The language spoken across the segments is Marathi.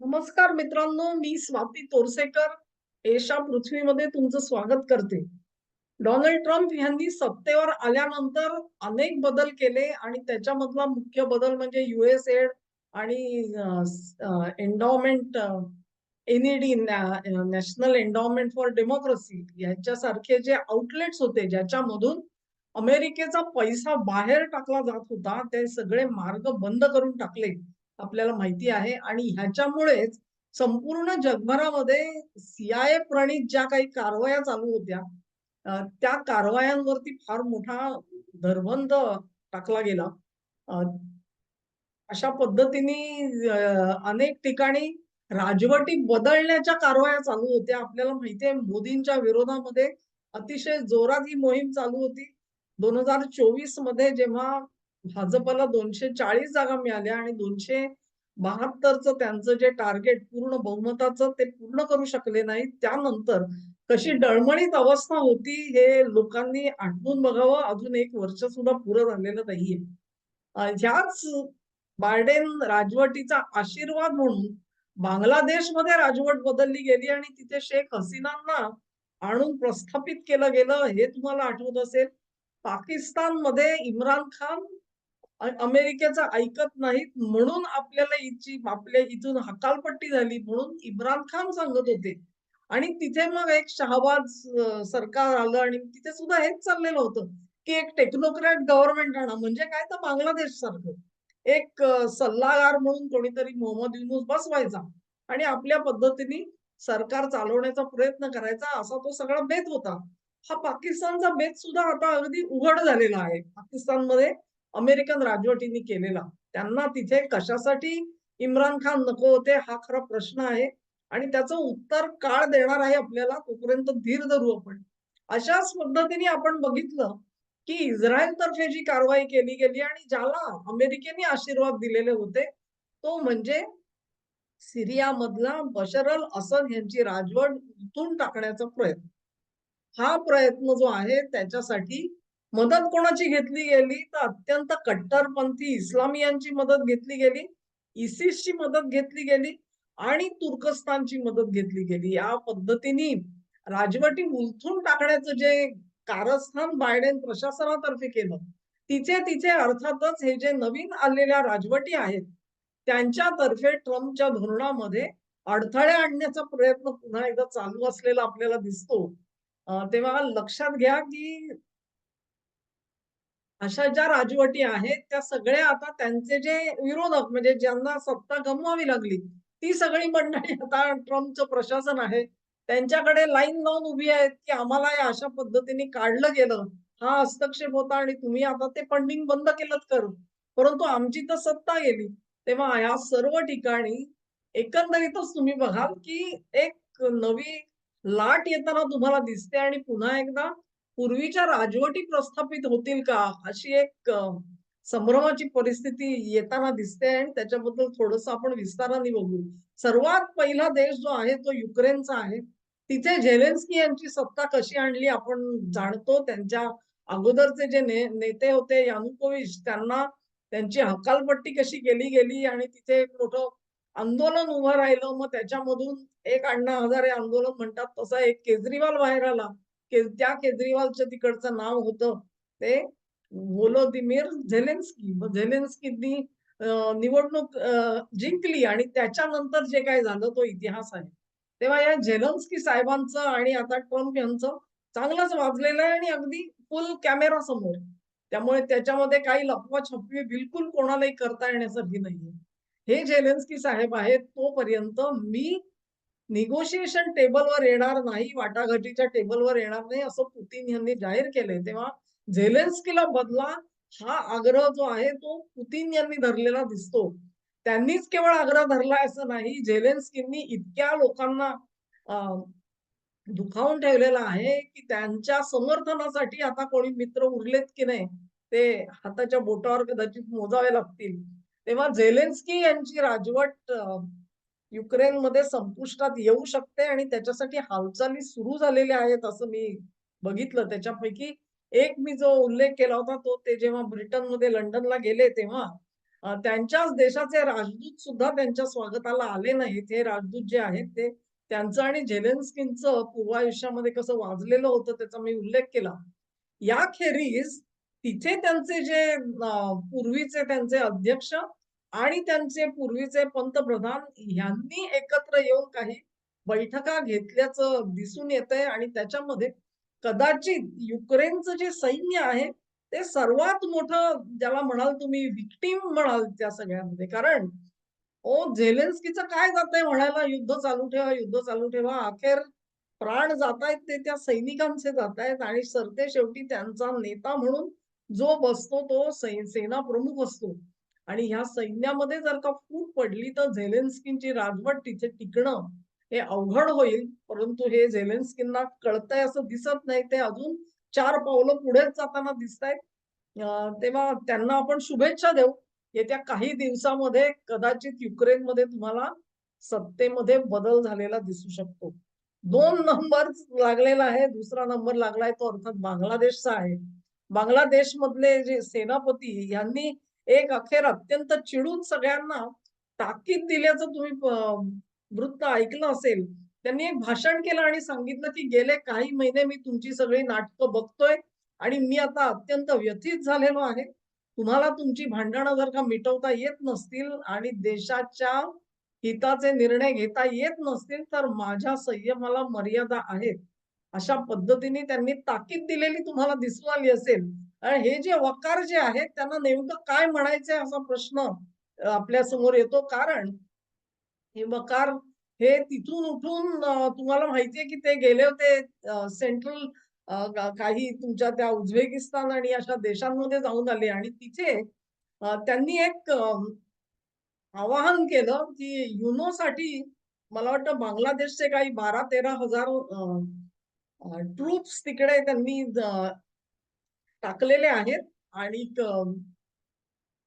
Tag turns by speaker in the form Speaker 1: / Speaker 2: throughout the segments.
Speaker 1: नमस्कार मित्रांनो मी स्वाती तोरसेकर. एशा पृथ्वीमध्ये तुमचं स्वागत करते. डोनाल्ड ट्रम्प यांनी सत्तेवर आल्यानंतर अनेक बदल केले आणि त्याच्यामधला मुख्य बदल म्हणजे युएस एड आणि endowment NED national endowment for democracy याच्यासारखे जे आउटलेट्स होते ज्याच्यामधून अमेरिकेचा पैसा बाहेर टाकला जात होता ते सगळे मार्ग बंद करून टाकले. आपल्याला माहिती आहे. आणि ह्याच्यामुळेच संपूर्ण जगभरामध्ये सीआयए प्रणित ज्या काही कारवाया चालू होत्या त्या कारवायांवरती फार मोठा धरबंद टाकला गेला. अशा पद्धतीने अनेक ठिकाणी राजवटी बदलण्याच्या कारवाया चालू होत्या. आपल्याला माहिती आहे मोदींच्या विरोधामध्ये अतिशय जोरात ही मोहीम चालू होती. दोन हजार चोवीसमध्ये जेव्हा भाजपला दोनशे चाळीस जागा मिळाल्या आणि दोनशे बहात्तरचं त्यांचं जे टार्गेट पूर्ण बहुमताचं ते पूर्ण करू शकले नाही त्यानंतर कशी डळमळीत अवस्था होती हे लोकांनी आठवून बघावं. अजून एक वर्ष सुद्धा पुरं झालेलं नाहीये. ह्याच बायडेन राजवटीचा आशीर्वाद म्हणून बांगलादेशमध्ये राजवट बदलली गेली आणि तिथे शेख हसीनांना आणून प्रस्थापित केलं गेलं. हे तुम्हाला आठवत असेल. पाकिस्तानमध्ये इम्रान खान अमेरिकेचं ऐकत नाहीत म्हणून आपल्याला इची आपल्या इथून हकालपट्टी झाली म्हणून इम्रान खान सांगत होते. आणि तिथे मग एक शहाबाज सरकार आलं आणि तिथे सुद्धा हेच चाललेलं होतं की एक टेक्नोक्रॅट गव्हर्नमेंट राहणं म्हणजे काय तर बांगलादेश सारखं. एक सल्लागार म्हणून कोणीतरी मोहम्मद युनुस बसवायचा आणि आपल्या पद्धतीने सरकार चालवण्याचा प्रयत्न करायचा असा तो सगळा बेत होता. हा पाकिस्तानचा बेत सुद्धा आता अगदी उघड झालेला आहे. पाकिस्तानमध्ये अमेरिकन राजवटीने केलेला. त्यांना तिथे कशासाठी इम्रान खान नको होते हा खरा प्रश्न आहे. आणि त्याचं उत्तर काळ देणार आहे आपल्याला तोपर्यंत धीर धरू आपण. अशाच पद्धतीने आपण बघितलं की इस्रायल तर्फे जी कारवाई केली गेली आणि ज्याला अमेरिकेने आशीर्वाद दिलेले होते तो म्हणजे सिरियामधला बशर अल असद यांची राजवट उतून टाकण्याचा प्रयत्न. हा प्रयत्न जो आहे त्याच्यासाठी मदत कोणाची घेतली गेली? तर अत्यंत कट्टरपंथी इस्लामियांची मदत घेतली गेली इसिसची मदत घेतली गेली आणि तुर्कस्तानची मदत घेतली गेली. या पद्धतीने राजवटी उलथून टाकण्याचं जे कारस्थान बायडेन प्रशासनातर्फे केलं तिचे तिचे अर्थातच हे जे नवीन आलेल्या राजवटी आहेत त्यांच्यातर्फे ट्रम्पच्या धोरणामध्ये अडथळे आणण्याचा प्रयत्न पुन्हा एकदा चालू असलेला आपल्याला दिसतो. तेव्हा लक्षात घ्या की अशा ज्या राजवटी आहेत त्या सगळ्या आता त्यांचे जे विरोधक म्हणजे ज्यांना सत्ता गमवावी लागली ती सगळी मंडळी आता ट्रम्पचं प्रशासन आहे. त्यांच्याकडे लाईन लावून उभी आहेत की आम्हाला या अशा पद्धतीने काढलं गेलं. हा हस्तक्षेप होता आणि तुम्ही आता ते फंडिंग बंद केलं कर परंतु आमची तर सत्ता गेली. तेव्हा या सर्व ठिकाणी एकंदरीतच तुम्ही बघाल की एक नवी लाट येताना तुम्हाला दिसते आणि पुन्हा एकदा पूर्वीच्या राजवटी प्रस्थापित होतील का? अशी एक संभ्रमाची परिस्थिती येताना दिसते आणि त्याच्याबद्दल थोडस आपण विस्ताराने बघू. सर्वात पहिला देश जो आहे तो युक्रेनचा आहे. तिथे झेलेन्स्की यांची सत्ता कशी आणली आपण जाणतो. त्यांच्या अगोदरचे जे ने, नेते होते यानुकोविच त्यांना त्यांची हकालपट्टी कशी केली गेली आणि तिथे एक मोठं आंदोलन उभं राहिलं. मग त्याच्यामधून एक अण्णा हजारे आंदोलन म्हणतात तसा एक केजरीवाल बाहेर आला. त्या केजरीवालच्या तिकडचं नाव होतं. ते व्होलोदिमीर झेलेन्स्की. मग झेलेन्स्कीनी निवडणूक जिंकली आणि त्याच्यानंतर जे काय झालं तो इतिहास आहे. तेव्हा या झेलन्स्की साहेबांचं आणि आता ट्रम्प यांचं चांगलंच वाजलेलं आहे आणि अगदी फुल कॅमेरा समोर. त्यामुळे त्याच्यामध्ये काही लपवाछपवी बिलकुल कोणालाही करता येण्यासारखी नाहीये. हे झेलेन्स्की साहेब आहेत तोपर्यंत मी निगोशिएशन टेबलवर येणार नाही वाटाघाटीच्या टेबलवर येणार नाही असं पुतीन यांनी जाहीर केलंय. तेव्हा झेलेन्स्कीला बदला हा आग्रह जो आहे तो पुतीन यांनी धरलेला दिसतो. त्यांनीच केवळ आग्रह धरला असं नाही झेलेन्स्कींनी इतक्या लोकांना दुखावून ठेवलेला आहे की त्यांच्या समर्थनासाठी आता कोणी मित्र उरलेत की नाही ते हाताच्या बोटावर कदाचित मोजावे लागतील. तेव्हा झेलेन्स्की यांची राजवट युक्रेनमध्ये संपुष्टात येऊ शकते आणि त्याच्यासाठी हालचाली सुरू झालेल्या आहेत असं मी बघितलं त्याच्यापैकी एक मी जो उल्लेख केला होता तो ते जेव्हा ब्रिटनमध्ये लंडनला गेले तेव्हा त्यांच्याच देशाचे राजदूत सुद्धा त्यांच्या स्वागताला आले नाहीत. हे राजदूत जे आहेत ते त्यांचं आणि झेलेन्स्कींचं पूर्वायुष्यामध्ये कसं वाजलेलं होतं त्याचा मी उल्लेख केला. याखेरीज तिथे त्यांचे जे पूर्वीचे त्यांचे अध्यक्ष आणि त्यांचे पूर्वीचे पंतप्रधान यांनी एकत्र येऊन काही बैठका घेतल्याचं दिसून येतंय आणि त्याच्यामध्ये कदाचित युक्रेनचं जे सैन्य आहे ते सर्वात मोठं ज्याला म्हणाल तुम्ही विक्टीम म्हणाल त्या सगळ्यामध्ये. कारण ओ झेलेन्स्कीचं काय जातंय म्हणायला युद्ध चालू ठेवा, युद्ध चालू ठेवा. अखेर प्राण जातायत ते त्या सैनिकांचे जातायत आणि सरतेशेवटी त्यांचा नेता म्हणून जो बसतो तो सेना प्रमुख असतो. आणि ह्या सैन्यामध्ये जर का फूट पडली तर झेलेन्स्कींची राजवट तिथे टिकणं हे अवघड होईल. परंतु हे झेलेन्स्कींना कळतंय असं दिसत नाही. ते अजून चार पावलं पुढेच जाताना दिसतायत. तेव्हा त्यांना आपण शुभेच्छा देऊ. येत्या काही दिवसामध्ये कदाचित युक्रेनमध्ये तुम्हाला सत्तेमध्ये बदल झालेला दिसू शकतो. दोन नंबर लागलेला आहे. दुसरा नंबर लागलाय तो अर्थात बांगलादेशचा आहे. बांगलादेशमधले जे सेनापती यांनी एक अखेर अत्यंत चिडून सगळ्यांना ताकीद दिल्याचं तुम्ही वृत्त ऐकलं असेल. त्यांनी एक भाषण केलं आणि सांगितलं, की गेले काही महिने मी तुमची सगळी नाटकं बघतोय आणि मी आता अत्यंत व्यथित झालेलो आहे. तुम्हाला तुमची भांडणं जर का मिटवता येत नसतील आणि देशाच्या हिताचे निर्णय घेता येत नसतील, तर माझ्या संयमाला मर्यादा आहेत. अशा पद्धतीने त्यांनी ताकीद दिलेली तुम्हाला दिसून आली असेल. आणि हे जे वकार जे आहेत त्यांना नेमकं काय म्हणायचंय असा प्रश्न आपल्यासमोर येतो. कारण हे वकार हे तिथून उठून तुम्हाला माहितीये की ते गेले होते सेंट्रल काही तुमच्या त्या उझबेकिस्तान आणि अशा देशांमध्ये जाऊन आले आणि तिथे त्यांनी एक आवाहन केलं की युनोसाठी मला वाटतं बांगलादेशचे काही 12-13 हजार ट्रुप्स ट्रूप्स तिकडे त्यांनी टाकलेले आहेत आणि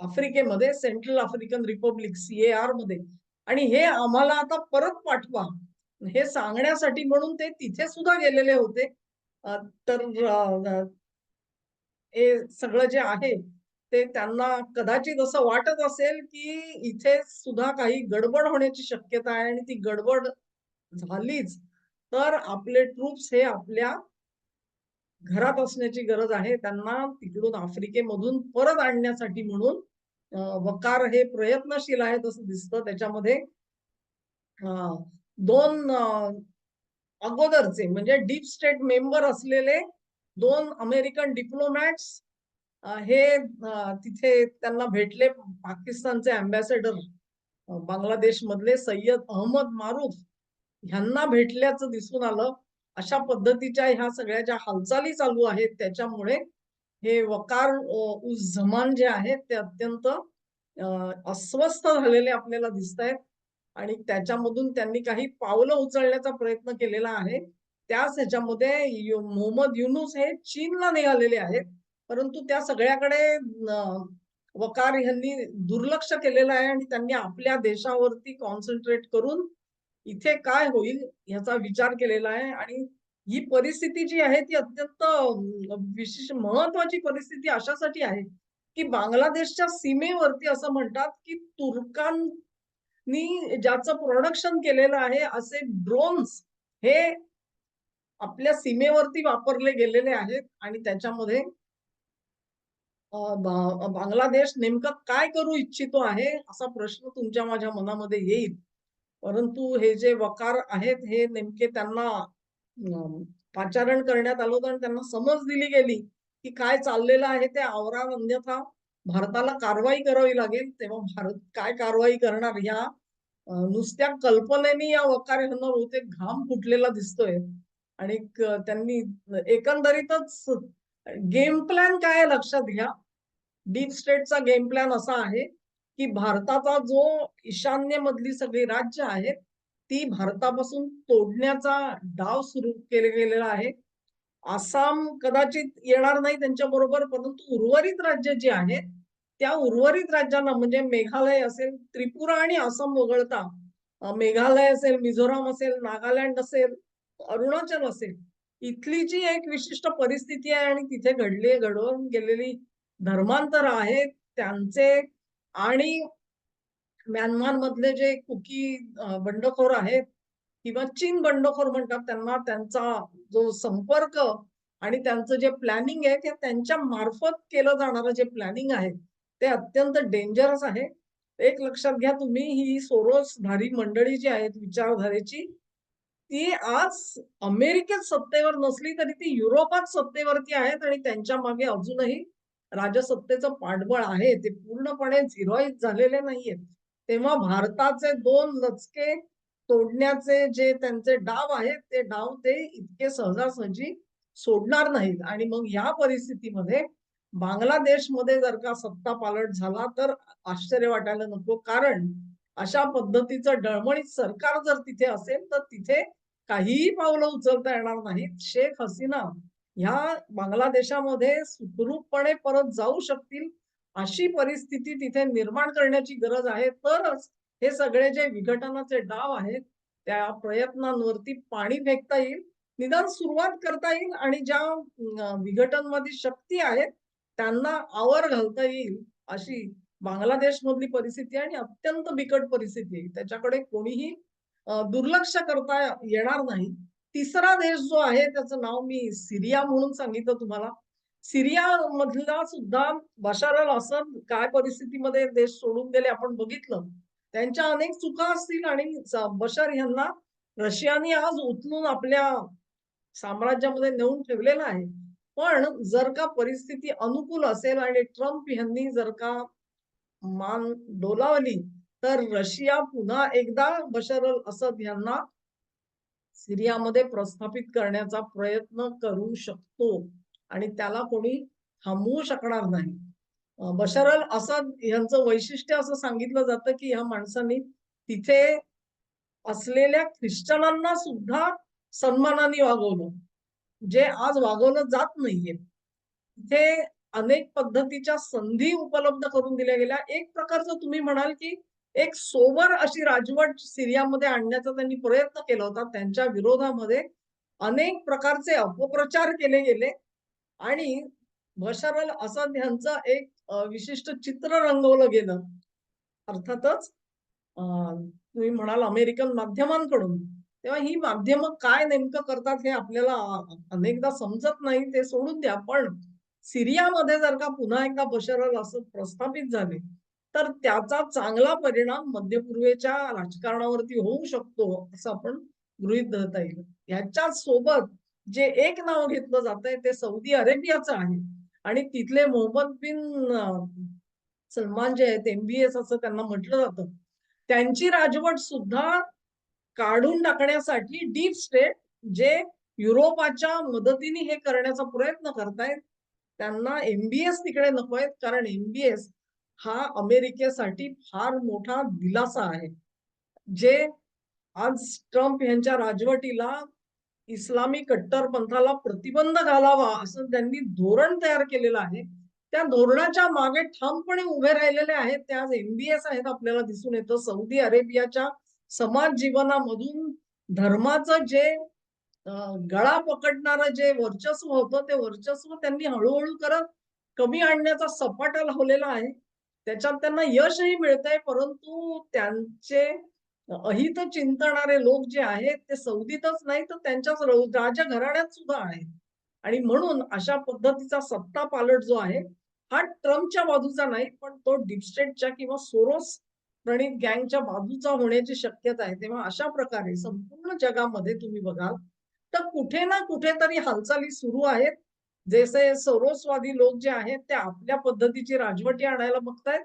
Speaker 1: आफ्रिकेमध्ये सेंट्रल आफ्रिकन रिपब्लिक सी-ए-आरमध्ये आणि हे आम्हाला आता परत पाठवा. हे सांगण्यासाठी म्हणून ते तिथे सुद्धा गेलेले होते. तर हे सगळं जे आहे ते त्यांना कदाचित असं वाटत असेल, की इथे सुद्धा काही गडबड होण्याची शक्यता आहे आणि ती गडबड झालीच, तर आपले ट्रूप्स हे आपल्या घरात असण्याची गरज आहे. त्यांना तिकडून आफ्रिकेमधून परत आणण्यासाठी म्हणून वकार हे प्रयत्नशील आहेत असं दिसतं. त्याच्यामध्ये दोन अगोदरचे म्हणजे डीप स्टेट मेंबर असलेले दोन अमेरिकन डिप्लोमॅट्स हे तिथे त्यांना भेटले. पाकिस्तानचे अम्बॅसेडर बांगलादेश बांगलादेशमधले सय्यद अहमद मारूफ ह्यांना भेटल्याचं दिसून आलं. अशा पद्धतीच्या ह्या सगळ्या ज्या हालचाली चालू आहेत त्याच्यामुळे हे वकार उस जमान जे आहेत ते अत्यंत अस्वस्थ झालेले आपल्याला दिसतायत आणि त्याच्यामधून त्यांनी काही पावलं उचलण्याचा प्रयत्न केलेला आहे. त्याच ह्याच्यामध्ये मोहम्मद युनूस हे चीनला निघालेले आहेत. परंतु त्या सगळ्याकडे वकार ह्यांनी दुर्लक्ष केलेलं आहे आणि त्यांनी आपल्या देशावरती कॉन्सन्ट्रेट करून इथे काय होईल ह्याचा विचार केलेला आहे आणि ही परिस्थिती जी आहे ती अत्यंत विशेष महत्वाची परिस्थिती अशासाठी आहे, की बांगलादेशच्या सीमेवरती असं म्हणतात, की तुर्कांनी ज्याचं प्रोडक्शन केलेलं आहे असे ड्रोन्स हे आपल्या सीमेवरती वापरले गेलेले आहेत आणि त्याच्यामध्ये बांगलादेश नेमकं काय करू इच्छितो आहे, असा प्रश्न तुमच्या माझ्या मनामध्ये येईल. परंतु हे जे वकार आहेत हे नेमके त्यांना पाचारण करण्यात आलं होतं आणि त्यांना समज दिली गेली, की काय चाललेलं आहे ते आवरा अन्यथा भारताला कारवाई करावी लागेल. तेव्हा भारत काय कारवाई करणार ह्या नुसत्या कल्पनेने या वकार ह्यांना बहुतेक घाम फुटलेला दिसतोय आणि त्यांनी एकंदरीतच गेम प्लॅन काय लक्षात घ्या. डीप स्टेटचा गेम प्लॅन असा आहे, की भारताचा जो ईशान्येमधली सगळी राज्य आहेत, ती भारतापासून तोडण्याचा डाव सुरू केले गेलेला आहे. आसाम कदाचित येणार नाही त्यांच्याबरोबर, परंतु उर्वरित राज्य जी आहेत, त्या उर्वरित राज्यांना म्हणजे मेघालय असेल, त्रिपुरा आणि आसाम वगळता मेघालय असेल, मिझोराम असेल, नागालँड असेल, अरुणाचल असेल, इथली जी एक विशिष्ट परिस्थिती आहे आणि तिथे घडली घडवून गेलेली धर्मांतर आहेत त्यांचे आणि म्यानमार मधले जे कुकी बंडखोर आहेत किंवा चीन बंडखोर म्हणतात त्यांना त्यांचा जो संपर्क आणि त्यांचं जे प्लॅनिंग आहे ते त्यांच्या मार्फत केलं जाणारं जे प्लॅनिंग आहे ते अत्यंत डेंजरस आहे. एक लक्षात घ्या तुम्ही ही सोरोसधारी मंडळी जी आहेत विचारधारेची, ती आज अमेरिकेत सत्तेवर नसली तरी ती युरोपात सत्तेवरती आहेत आणि त्यांच्या मागे अजूनही राजसत्तेचं पाठबळ आहे. ते पूर्णपणे झिरोईज झालेले नाहीयेत. तेव्हा भारताचे दोन लचके तोडण्याचे जे त्यांचे डाव आहेत, ते डाव ते इतके सहजासहजी सोडणार नाहीत आणि मग या परिस्थितीमध्ये बांगलादेशमध्ये जर का सत्तापालट झाला तर आश्चर्य वाटायला नको. कारण अशा पद्धतीचं डळमळीत सरकार जर तिथे असेल, तर तिथे काहीही पावलं उचलता येणार नाहीत. शेख हसीना ह्या बांगलादेशामध्ये सुखरूपपणे परत जाऊ शकतील, अशी परिस्थिती तिथे निर्माण करण्याची गरज आहे. तरच हे सगळे जे विघटनाचे डाव आहेत, त्या प्रयत्नांवरती पाणी फेकता येईल. निदान सुरुवात करता येईल आणि ज्या अ, विघटनवादी शक्ती आहेत, त्यांना आवर घालता येईल, अशी बांगलादेशमधली परिस्थिती आणि अत्यंत बिकट परिस्थिती आहे. त्याच्याकडे कोणीही दुर्लक्ष करता येणार नाही. तिसरा देश जो आहे त्याचं नाव मी सिरिया म्हणून सांगितलं तुम्हाला. सीरियामधला सुद्धा बशार अल असद काय परिस्थितीमध्ये देश सोडून गेले आपण बघितलं. त्यांच्या अनेक चुका असतील आणि बशार बशर ह्यांना रशियाने आज उचलून आपल्या साम्राज्यामध्ये नेऊन ठेवलेलं आहे. पण जर का परिस्थिती अनुकूल असेल आणि ट्रम्प ह्यांनी जर का मान डोलावली, तर रशिया पुन्हा एकदा बशार अल असद यांना सिरियामध्ये प्रस्थापित करण्याचा प्रयत्न करू शकतो आणि त्याला कोणी थांबवू शकणार नाही. बशर अल असद यांचं वैशिष्ट्य असं सांगितलं जातं, की ह्या माणसांनी तिथे असलेल्या ख्रिश्चनांना सुद्धा सन्मानाने वागवलं, जे आज वागवलं जात नाहीये. तिथे अनेक पद्धतीच्या संधी उपलब्ध करून दिल्या गेल्या. एक प्रकारचं तुम्ही म्हणाल, की एक सोबर अशी राजवट सिरियामध्ये आणण्याचा त्यांनी प्रयत्न केला होता. त्यांच्या विरोधामध्ये अनेक प्रकारचे अपप्रचार केले गेले आणि बशर अल असद यांचं एक विशिष्ट चित्र रंगवलं गेलं. अर्थातच तुम्ही म्हणाल अमेरिकन माध्यमांकडून. तेव्हा ही माध्यमं काय नेमकं करतात हे आपल्याला अनेकदा समजत नाही ते सोडून द्या. पण सिरियामध्ये जर का पुन्हा एकदा बशर अल असद प्रस्थापित झाले, तर त्याचा चांगला परिणाम मध्य पूर्वेच्या राजकारणावरती होऊ शकतो, असं आपण गृहीत धरता येईल. ह्याच्या सोबत जे एक नाव घेतलं जातंय ते सौदी अरेबियाचं आहे आणि तिथले मोहम्मद बिन सलमान जे आहेत एमबीएस असं त्यांना म्हटलं जातं. त्यांची राजवट सुद्धा काढून टाकण्यासाठी डीप स्टेट जे युरोपाच्या मदतीने हे करण्याचा प्रयत्न करतायत. त्यांना एमबीएस तिकडे नको आहेत कारण एमबीएस हा अमेरिकेसाठी फार मोठा दिलासा आहे. जे आज ट्रम्प यांच्या राजवटीला इस्लामी कट्टरपंथाला प्रतिबंध घालावा असं त्यांनी धोरण तयार केलेलं आहे. त्या धोरणाच्या मागे ठामपणे उभे राहिलेले आहेत ते आज एमबीएस आहेत आपल्याला दिसून येतं. सौदी अरेबियाच्या समाज जीवनामधून धर्माचं जे गळा पकडणारं जे वर्चस्व होतं, ते वर्चस्व त्यांनी हळूहळू करत कमी आणण्याचा सपाटा लावलेला आहे. त्याच्यात त्यांना यशही मिळतंय, परंतु त्यांचे अहित चिंतणारे लोक जे आहेत, ते सौदीतच नाही तर त्यांच्याच र राजघराण्यात सुद्धा आहेत. आणि म्हणून अशा पद्धतीचा सत्ता पालट जो आहे, हा ट्रम्पच्या बाजूचा नाही, पण तो डिपस्टेटच्या किंवा सोरोस प्रणीत गँगच्या बाजूचा होण्याची शक्यता आहे. तेव्हा अशा प्रकारे संपूर्ण जगामध्ये तुम्ही बघाल, तर कुठे ना कुठेतरी हालचाली सुरू आहेत. जसे सर्वस्वादी लोक जे आहेत, ते आपल्या पद्धतीची राजवटी आणायला बघतायत.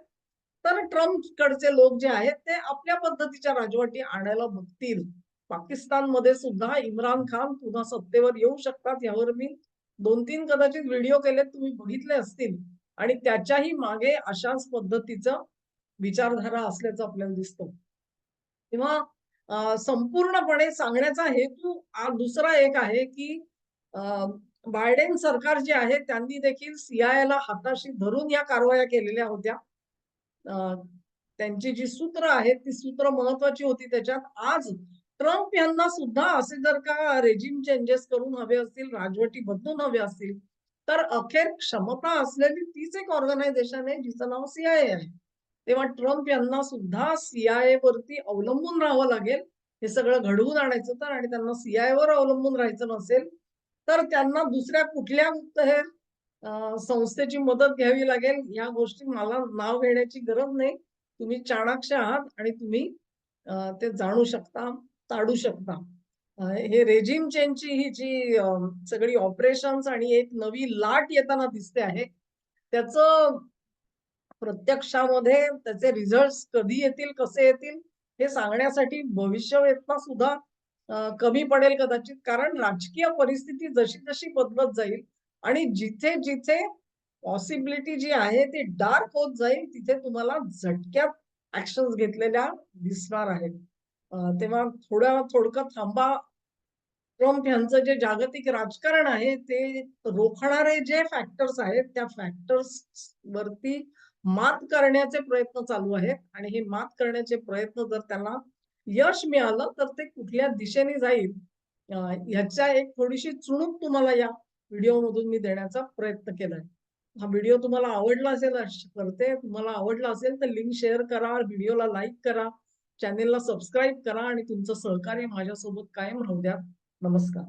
Speaker 1: तर ट्रम्पकडचे लोक जे आहेत, ते आपल्या पद्धतीच्या राजवटी आणायला बघतील. पाकिस्तानमध्ये सुद्धा इम्रान खान पुन्हा सत्तेवर येऊ शकतात. यावर मी 2-3 कदाचित व्हिडिओ केलेत, तुम्ही बघितले असतील आणि त्याच्याही मागे अशाच पद्धतीचं विचारधारा असल्याचं आपल्याला दिसतं. तेव्हा संपूर्णपणे सांगण्याचा हेतू दुसरा एक आहे, की बायडेन सरकार जे आहे त्यांनी देखील सीआयला हाताशी धरून या कारवाया केलेल्या होत्या. त्यांची जी सूत्र आहेत, ती सूत्र महत्वाची होती त्याच्यात. आज ट्रम्प यांना सुद्धा असे जर का रेजिम चेंजेस करून हवे असतील, राजवटी बदलून हवे असतील, तर अखेर क्षमता असलेली तीच एक ऑर्गनायझेशन आहे जिचं नाव सीआयए आहे. तेव्हा ट्रम्प यांना सुद्धा सीआयए वरती अवलंबून राहावं लागेल हे सगळं घडवून आणायचं तर आणि त्यांना सीआयए वर अवलंबून राहायचं नसेल तर त्यांना दुसऱ्या कुठल्या गुप्तहेर संस्थेची मदत घ्यावी लागेल? या गोष्टी मला नाव घेण्याची गरज नाही. तुम्ही चाणाक्ष आहात आणि तुम्ही ते जाणू शकता ताडू शकता. हे रेजिम चेंजची ही जी सगळी ऑपरेशन्स आणि एक नवी लाट येताना दिसते आहे त्याचं प्रत्यक्षामध्ये त्याचे रिझल्ट कधी येतील कसे येतील हे सांगण्यासाठी भविष्यवेत्ता सुद्धा कमी पडेल कदाचित. कारण राजकीय परिस्थिती जशी जशी बदलत जाईल आणि जिथे जिथे पॉसिबिलिटी जी आहे ती डार्क होत जाईल तिथे तुम्हाला झटक्यात ऍक्शन घेतलेल्या दिसणार आहेत. तेव्हा थोडं थोडकं थांबा. ट्रम्प यांचं जे जागतिक राजकारण आहे ते रोखणारे जे फॅक्टर्स आहेत त्या फॅक्टर्स वरती मात करण्याचे प्रयत्न चालू आहेत. आणि हे मात करण्याचे प्रयत्न जर त्यांना यश मिळालं तर ते कुठल्या दिशेने जाईल? ह्याच्या एक थोडीशी चुणूक तुम्हाला या व्हिडिओ मधून मी देण्याचा प्रयत्न केलाय. हा व्हिडिओ तुम्हाला आवडला असेल करते. तुम्हाला आवडला असेल तर लिंक शेअर करा व्हिडिओला लाईक करा चॅनेलला सबस्क्राईब करा आणि तुमचं सहकार्य माझ्यासोबत कायम राहू द्या. नमस्कार.